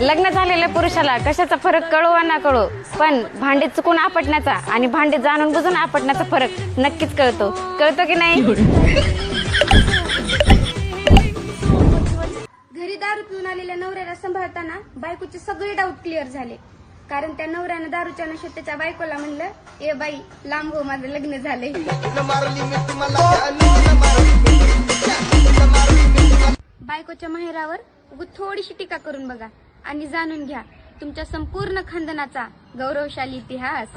लग्न झालेल्या पुरुषाला कशाचा फरक कळो वा ना कळो पण भांडे चुकून आपटण्याचा आणि भांडे जाणून बुजून आपटण्याचा फरक नक्कीच कळतो. कळतो की नाही? घरी दारू पिऊन आलेल्या नवऱ्याला सांभाळताना बायकोचे सगळे डाऊट क्लिअर झाले. कारण त्या नवऱ्यानं दारूच्या नशेत त्याच्या बायकोला म्हणलं ए बाई लांब हो माझं लग्न झाले बायकोच्या माहेरावर थोडीशी टीका करून बघा. आणि जाणून घ्या तुमच्या संपूर्ण खानदानाचा गौरवशाली इतिहास.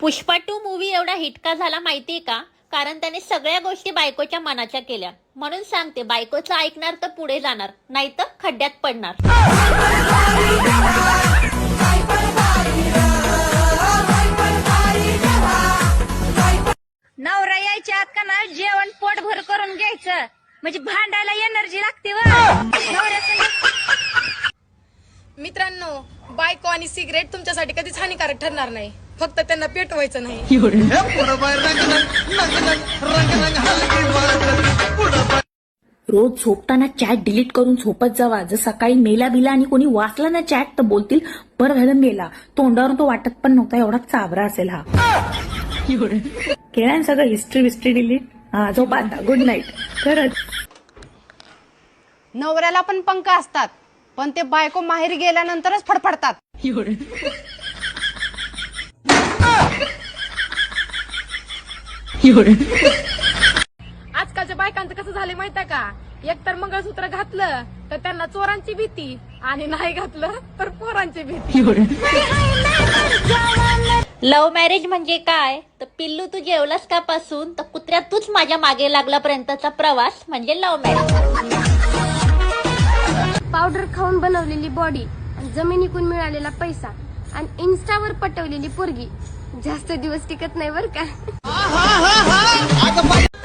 पुष्पा टू मूवी एवढा हिट का झाला माहितीये का? कारण त्याने सगळ्या गोष्टी बायकोच्या मनाच्या केल्या. म्हणून सांगते बायकोचं ऐकणार तर पुढे जाणार नाही तर खड्ड्यात पडणार. म्हणजे भांडायला एनर्जी लागते वा. मित्रांनो बायको आणि सिगरेट तुमच्यासाठी कधीच हानिकारक ठरणार नाही. फक्त त्यांना पेटवायचं नाही. रोज झोपताना चॅट डिलीट करून झोपत जावा. जर सकाळी मेला बिला आणि कोणी वाचला ना चॅट तर बोलतील बरं झालं मेला. तोंडावरून तो वाटत पण नव्हता एवढा चाबरा असेल हा. केला सगळं हिस्ट्री विस्ट्री डिलीट हा झोपा आता गुड नाईट खरंच नवऱ्याला पण पंख असतात पण ते बायको माहेरी गेल्यानंतरच फडफडतात आजकालच्या बायकांचं कसं झालं माहितीये का एकतर मंगळसूत्र घातलं तर त्यांना चोरांची भीती आणि नाही घातलं तर पोरांची भीती लव्ह मॅरेज म्हणजे काय? तर पिल्लू तू जेवलास का पासून? तर कुत्र्या तूच माझ्या मागे लागल्यापर्यंतचा प्रवास म्हणजे लव्ह मॅरेज पावडर खाऊन बनवलेली बॉडी आणि जमिनीकून मिळालेला पैसा आणि इन्स्टावर पटवलेली पोरगी. जास्त दिवस टिकत नाही बर का?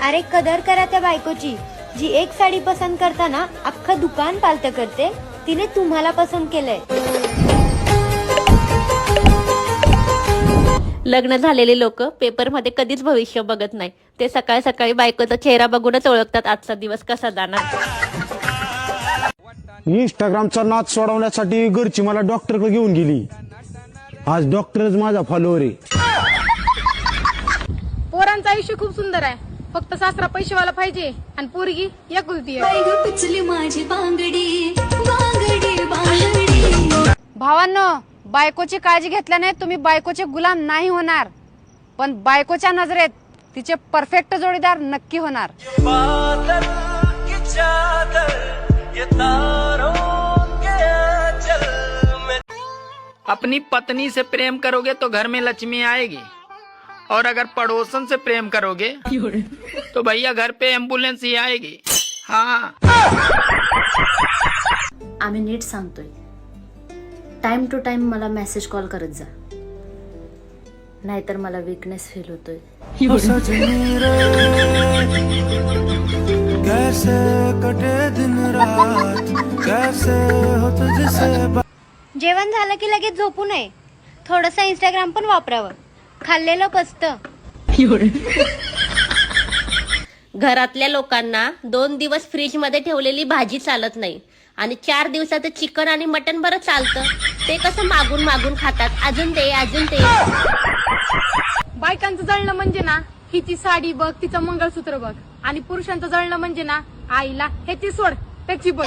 अरे कदर करा त्या बायकोची. जी एक साडी पसंत करताना अख्खं दुकान पालत करते तिने तुम्हाला पसंत केलंय. लग्न झालेले लोक पेपरमध्ये कधीच भविष्य बघत नाही. ते सकाळी सकाळी बायकोचा चेहरा बघूनच ओळखतात आजचा दिवस कसा जाणार. इंस्टाग्रामचा नाच सोडवण्यासाठी घरची मला डॉक्टरकडे घेऊन गेली. आज डॉक्टरच माझा फॉलोअर आहे. पोरांचं आयुष्य खूप सुंदर आहे. फक्त सासरा पैसेवाला पाहिजे आणि पोरगी एकुलती आहे. भावांनो बायकोची काळजी घेतल्याने तुम्ही बायकोचे गुलाम नाही होणार. पण बायकोच्या नजरेत तिचे परफेक्ट जोडीदार नक्की होणार. अपनी पत्नी से प्रेम करोगे तो घर में लक्ष्मी आएगी। और अगर पड़ोसन से प्रेम करोगे तो भैया घर पे एम्बुलेंस ही आएगी। हाँ। आम्ही नीट सांगतोय. टाइम टू टाइम मला मेसेज कॉल करत जा. नाहीतर मला विकनेस फील होतोय. जेवण झालं की लगेच झोपू नये. थोडस इंस्टाग्राम पण वापरावं. खाल्लेलं पचतं घरातल्या लोकांना दोन दिवस फ्रीजमध्ये ठेवलेली भाजी चालत नाही. आणि चार दिवसाचं चिकन आणि मटन बरं चालतं ते कसं मागून मागून खातात अजून ते अजून ते बायकांचं जळणं म्हणजे ना हिची साडी बघ तिचं मंगळसूत्र बघ आणि पुरुषांचं जळणं म्हणजे ना आईला ह्याची सोड त्याची बघ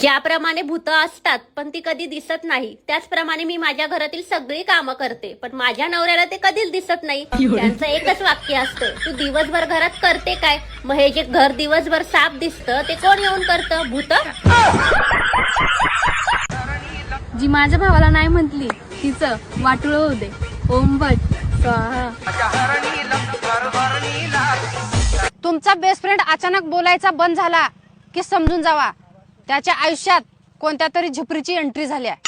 ज्याप्रमाणे भूत असतात पण ती कधी दिसत नाही. त्याचप्रमाणे मी माझ्या घरातील सगळी कामं करते पण माझ्या नवऱ्याला ते कधीच दिसत नाही. त्यांचं एकच वाक्य असतं तू दिवसभर घरात करते काय? मग हे जे घर दिवसभर साफ दिसतं ते कोण येऊन करतं? भूत? जी माझ्या भावाला नाही म्हटली तिचं वाटुळ होऊ दे. ओम भट स्वाहा. तुमचा बेस्ट फ्रेंड अचानक बोलायचा बंद झाला की समजून जावा. त्याच्या आयुष्यात कोणत्या तरी झुपरीची एंट्री झाली आहे.